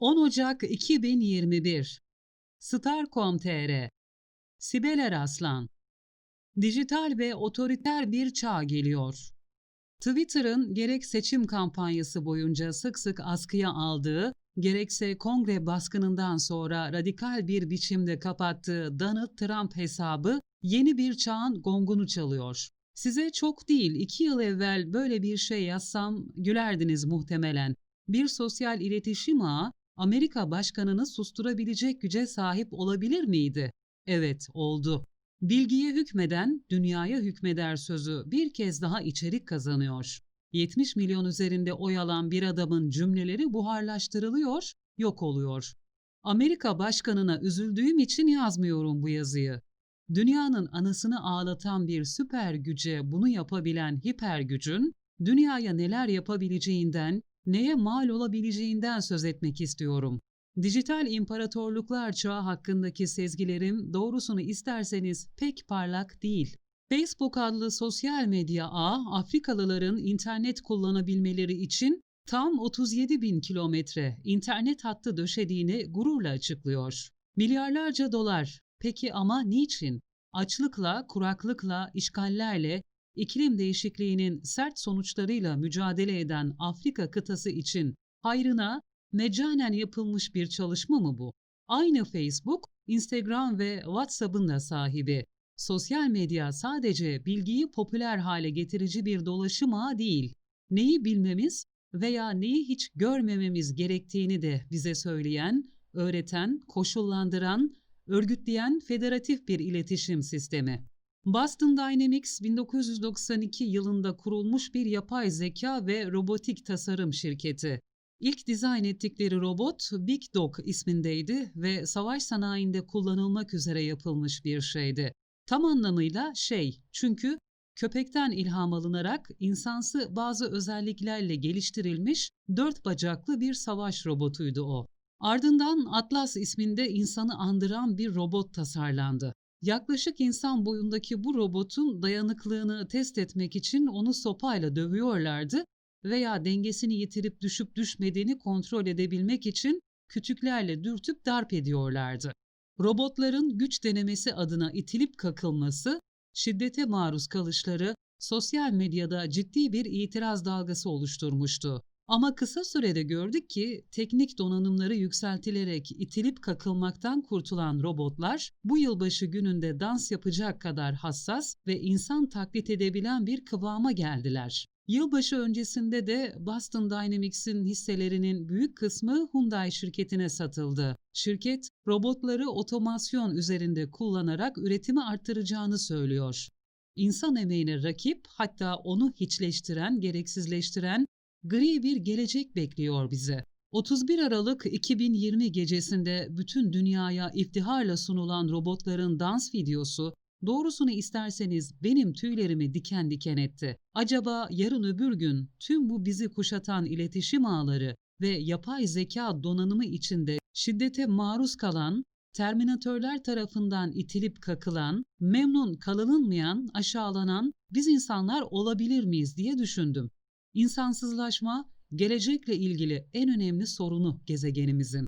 10 Ocak 2021 Star.com.tr Sibel Eraslan Dijital ve otoriter bir çağ geliyor. Twitter'ın gerek seçim kampanyası boyunca sık sık askıya aldığı, gerekse kongre baskınından sonra radikal bir biçimde kapattığı Donald Trump hesabı yeni bir çağın gongunu çalıyor. Size çok değil iki yıl evvel böyle bir şey yazsam gülerdiniz muhtemelen. Bir sosyal iletişim ağı Amerika başkanını susturabilecek güce sahip olabilir miydi? Evet, oldu. Bilgiye hükmeden dünyaya hükmeder sözü bir kez daha içerik kazanıyor. 70 milyon üzerinde oy alan bir adamın cümleleri buharlaştırılıyor, yok oluyor. Amerika başkanına üzüldüğüm için yazmıyorum bu yazıyı. Dünyanın anasını ağlatan bir süper güce bunu yapabilen hiper gücün dünyaya neler yapabileceğinden, neye mal olabileceğinden söz etmek istiyorum. Dijital imparatorluklar çağı hakkındaki sezgilerim doğrusunu isterseniz pek parlak değil. Facebook adlı sosyal medya ağı Afrikalıların internet kullanabilmeleri için tam 37 bin kilometre internet hattı döşediğini gururla açıklıyor. Milyarlarca dolar. Peki ama niçin? Açlıkla, kuraklıkla, işgallerle, iklim değişikliğinin sert sonuçlarıyla mücadele eden Afrika kıtası için hayrına mecanen yapılmış bir çalışma mı bu? Aynı Facebook, Instagram ve WhatsApp'ın da sahibi. Sosyal medya sadece bilgiyi popüler hale getirici bir dolaşım ağı değil. Neyi bilmemiz veya neyi hiç görmememiz gerektiğini de bize söyleyen, öğreten, koşullandıran, örgütleyen federatif bir iletişim sistemi. Boston Dynamics 1992 yılında kurulmuş bir yapay zeka ve robotik tasarım şirketi. İlk dizayn ettikleri robot Big Dog ismindeydi ve savaş sanayinde kullanılmak üzere yapılmış bir şeydi. Tam anlamıyla şey çünkü köpekten ilham alınarak insansı bazı özelliklerle geliştirilmiş dört bacaklı bir savaş robotuydu o. Ardından Atlas isminde insanı andıran bir robot tasarlandı. Yaklaşık insan boyundaki bu robotun dayanıklılığını test etmek için onu sopayla dövüyorlardı veya dengesini yitirip düşüp düşmediğini kontrol edebilmek için kütüklerle dürtüp darp ediyorlardı. Robotların güç denemesi adına itilip kakılması, şiddete maruz kalışları sosyal medyada ciddi bir itiraz dalgası oluşturmuştu. Ama kısa sürede gördük ki teknik donanımları yükseltilerek itilip kakılmaktan kurtulan robotlar bu yılbaşı gününde dans yapacak kadar hassas ve insan taklit edebilen bir kıvama geldiler. Yılbaşı öncesinde de Boston Dynamics'in hisselerinin büyük kısmı Hyundai şirketine satıldı. Şirket, robotları otomasyon üzerinde kullanarak üretimi arttıracağını söylüyor. İnsan emeğine rakip hatta onu hiçleştiren, gereksizleştiren gri bir gelecek bekliyor bizi. 31 Aralık 2020 gecesinde bütün dünyaya iftiharla sunulan robotların dans videosu Doğrusunu isterseniz benim tüylerimi diken diken etti. Acaba yarın öbür gün tüm bu bizi kuşatan iletişim ağları ve yapay zeka donanımı içinde şiddete maruz kalan, terminatörler tarafından itilip kakılan, memnun kalınılmayan, aşağılanan biz insanlar olabilir miyiz diye düşündüm. İnsansızlaşma gelecekle ilgili en önemli sorunu gezegenimizin.